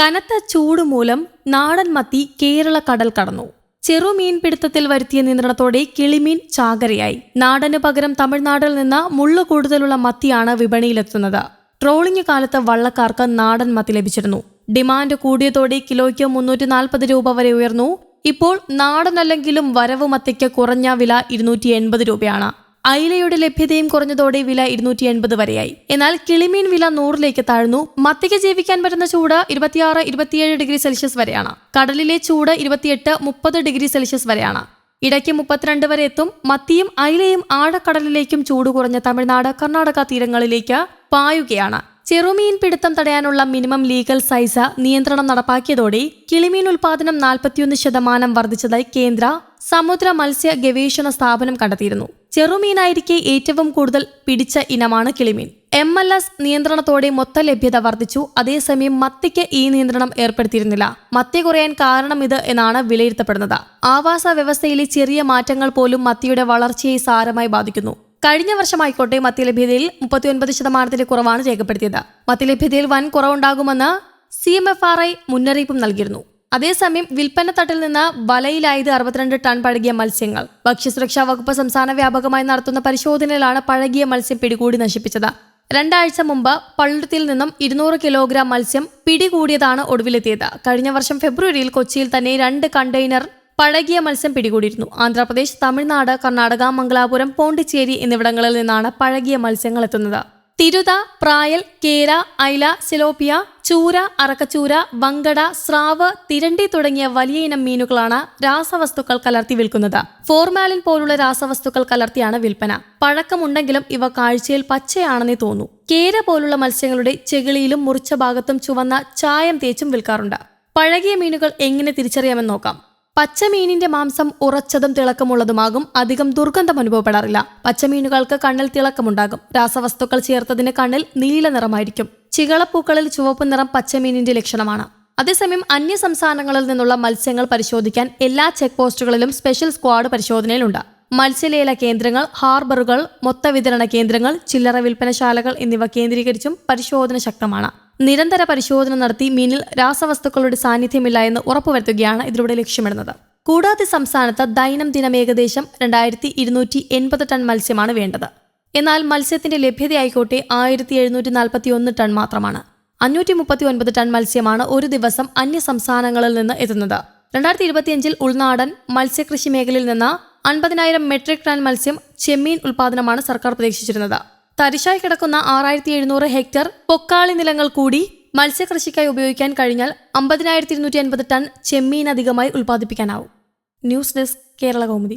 കനത്ത ചൂട് മൂലം നാടൻ മത്തി കേരള കടൽ കടന്നു. ചെറുമീൻ പിടുത്തത്തിൽ വരുത്തിയ നിയന്ത്രണത്തോടെ കിളിമീൻ ചാകരയായി. നാടന് പകരം തമിഴ്നാട്ടിൽ നിന്ന് മുള്ളു കൂടുതലുള്ള മത്തിയാണ് വിപണിയിലെത്തുന്നത്. ട്രോളിംഗ് കാലത്ത് വള്ളക്കാർക്ക് നാടൻ മത്തി ലഭിച്ചിരുന്നു. ഡിമാൻഡ് കൂടിയതോടെ കിലോയ്ക്ക് മുന്നൂറ്റി നാൽപ്പത് രൂപ വരെ ഉയർന്നു. ഇപ്പോൾ നാടനല്ലെങ്കിലും വരവ് മത്തിക്ക് കുറഞ്ഞ വില ഇരുന്നൂറ്റി എൺപത് രൂപയാണ്. അയിലയുടെ ലഭ്യതയും കുറഞ്ഞതോടെ വില ഇരുന്നൂറ്റി എൺപത് വരെയായി. എന്നാൽ കിളിമീൻ വില നൂറിലേക്ക് താഴ്ന്നു. മത്തിക്ക് ജീവിക്കാൻ പറ്റുന്ന ചൂട് ഇരുപത്തിയാറ് ഇരുപത്തിയേഴ് ഡിഗ്രി സെൽഷ്യസ് വരെയാണ്. കടലിലെ ചൂട് ഇരുപത്തിയെട്ട് മുപ്പത് ഡിഗ്രി സെൽഷ്യസ് വരെയാണ്. ഇടയ്ക്ക് മുപ്പത്തിരണ്ട് വരെ എത്തും. മത്തിയും അയിലയും ആഴക്കടലിലേക്കും ചൂട് കുറഞ്ഞ തമിഴ്നാട് കർണാടക തീരങ്ങളിലേക്ക് പായുകയാണ്. ചെറുമീൻ പിടുത്തം തടയാനുള്ള മിനിമം ലീഗൽ സൈസ് നിയന്ത്രണം നടപ്പാക്കിയതോടെ കിളിമീൻ ഉൽപാദനം നാൽപ്പത്തിയൊന്ന് ശതമാനം വർദ്ധിച്ചതായി കേന്ദ്ര സമുദ്ര മത്സ്യ ഗവേഷണ സ്ഥാപനം കണ്ടെത്തിയിരുന്നു. ചെറുമീനായിരിക്കെ ഏറ്റവും കൂടുതൽ പിടിച്ച ഇനമാണ് കിളിമീൻ. എം എൽ എസ് നിയന്ത്രണത്തോടെ മൊത്ത ലഭ്യത വർദ്ധിച്ചു. അതേസമയം മത്തിക്ക് ഈ നിയന്ത്രണം ഏർപ്പെടുത്തിയിരുന്നില്ല. മത്തി കുറയാൻ കാരണം ഇത് എന്നാണ് വിലയിരുത്തപ്പെടുന്നത്. ആവാസ വ്യവസ്ഥയിലെ ചെറിയ മാറ്റങ്ങൾ പോലും മത്തിയുടെ വളർച്ചയെ സാരമായി ബാധിക്കുന്നു. കഴിഞ്ഞ വർഷമായിക്കോട്ടെ മത്തി ലഭ്യതയിൽ മുപ്പത്തിയൊൻപത് ശതമാനത്തിന്റെ കുറവാണ് രേഖപ്പെടുത്തിയത്. മത്തി ലഭ്യതയിൽ വൻ കുറവുണ്ടാകുമെന്ന് C M F R I മുന്നറിയിപ്പും നൽകിയിരുന്നു. അതേസമയം വിൽപ്പന തട്ടിൽ നിന്ന് വലയിലായത് അറുപത്തിരണ്ട് ടൺ പഴകിയ മത്സ്യങ്ങൾ. ഭക്ഷ്യസുരക്ഷാ വകുപ്പ് സംസ്ഥാന വ്യാപകമായി നടത്തുന്ന പരിശോധനയിലാണ് പഴകിയ മത്സ്യം പിടികൂടി നശിപ്പിച്ചത്. രണ്ടാഴ്ച മുമ്പ് പള്ളുത്തിൽ നിന്നും ഇരുന്നൂറ് കിലോഗ്രാം മത്സ്യം പിടികൂടിയതാണ് ഒടുവിലെത്തിയത്. കഴിഞ്ഞ വർഷം ഫെബ്രുവരിയിൽ കൊച്ചിയിൽ തന്നെ രണ്ട് കണ്ടെയ്നർ പഴകിയ മത്സ്യം പിടികൂടിയിരുന്നു. ആന്ധ്രാപ്രദേശ് തമിഴ്നാട് കർണാടക മംഗലാപുരം പോണ്ടിച്ചേരി എന്നിവിടങ്ങളിൽ നിന്നാണ് പഴകിയ മത്സ്യങ്ങൾ എത്തുന്നത്. തിരുത പ്രായൽ കേര ഐല സിലോപ്പിയ ചൂര അറക്കച്ചൂര വങ്കട സ്രാവ് തിരണ്ടി തുടങ്ങിയ വലിയ ഇനം മീനുകളാണ് രാസവസ്തുക്കൾ കലർത്തി വിൽക്കുന്നത്. ഫോർമാലിൻ പോലുള്ള രാസവസ്തുക്കൾ കലർത്തിയാണ് വിൽപ്പന. പഴക്കമുണ്ടെങ്കിലും ഇവ കാഴ്ചയിൽ പച്ചയാണെന്നേ തോന്നൂ. കേര പോലുള്ള മത്സ്യങ്ങളുടെ ചെകിളിയിലും മുറിച്ച ഭാഗത്തും ചുവന്ന ചായം തേച്ചും വിൽക്കാറുണ്ട്. പഴകിയ മീനുകൾ എങ്ങനെ തിരിച്ചറിയാമെന്ന് നോക്കാം. പച്ചമീനിന്റെ മാംസം ഉറച്ചതും തിളക്കമുള്ളതുമാകും. അധികം ദുർഗന്ധം അനുഭവപ്പെടാറില്ല. പച്ചമീനുകൾക്ക് കണ്ണിൽ തിളക്കമുണ്ടാകും. രാസവസ്തുക്കൾ ചേർത്തതിന് കണ്ണിൽ നീല നിറമായിരിക്കും. ചികളപ്പൂക്കളിൽ ചുവപ്പ് നിറം പച്ചമീനിന്റെ ലക്ഷണമാണ്. അതേസമയം അന്യ സംസ്ഥാനങ്ങളിൽ നിന്നുള്ള മത്സ്യങ്ങൾ പരിശോധിക്കാൻ എല്ലാ ചെക്ക് പോസ്റ്റുകളിലും സ്പെഷ്യൽ സ്ക്വാഡ് പരിശോധനയിലുണ്ട്. മത്സ്യലേല കേന്ദ്രങ്ങൾ ഹാർബറുകൾ മൊത്ത വിതരണ കേന്ദ്രങ്ങൾ ചില്ലറ വിൽപ്പനശാലകൾ എന്നിവ കേന്ദ്രീകരിച്ചും പരിശോധന ശക്തമാണ്. നിരന്തര പരിശോധന നടത്തി മീനിൽ രാസവസ്തുക്കളുടെ സാന്നിധ്യമില്ല എന്ന് ഉറപ്പുവരുത്തുകയാണ് ഇതിലൂടെ ലക്ഷ്യമിടുന്നത്. കൂടാതെ സംസ്ഥാനത്ത് ദൈനംദിനം ഏകദേശം രണ്ടായിരത്തി ഇരുന്നൂറ്റി എൺപത് ടൺ മത്സ്യമാണ് വേണ്ടത്. എന്നാൽ മത്സ്യത്തിന്റെ ലഭ്യതയായിക്കോട്ടെ ആയിരത്തി എഴുന്നൂറ്റി നാൽപ്പത്തി ഒന്ന് ടൺ മാത്രമാണ്. അഞ്ഞൂറ്റി മുപ്പത്തി ഒൻപത് ടൺ മത്സ്യമാണ് ഒരു ദിവസം അന്യ സംസ്ഥാനങ്ങളിൽ നിന്ന് എത്തുന്നത്. രണ്ടായിരത്തി ഇരുപത്തിയഞ്ചിൽ ഉൾനാടൻ മത്സ്യകൃഷി മേഖലയിൽ നിന്ന് അൻപതിനായിരം മെട്രിക് ടൺ മത്സ്യം ചെമ്മീൻ ഉൽപാദനമാണ് സർക്കാർ പ്രതീക്ഷിച്ചിരുന്നത്. തരിശായി കിടക്കുന്ന ആറായിരത്തി എഴുന്നൂറ് ഹെക്ടർ പൊക്കാളി നിലങ്ങൾ കൂടി മത്സ്യകൃഷിക്കായി ഉപയോഗിക്കാൻ കഴിഞ്ഞാൽ അമ്പതിനായിരത്തി ഇരുന്നൂറ്റി അൻപത് ടൺ ചെമ്മീൻ അധികമായി ഉൽപ്പാദിപ്പിക്കാനാവും. News desk Kerala Kaumudi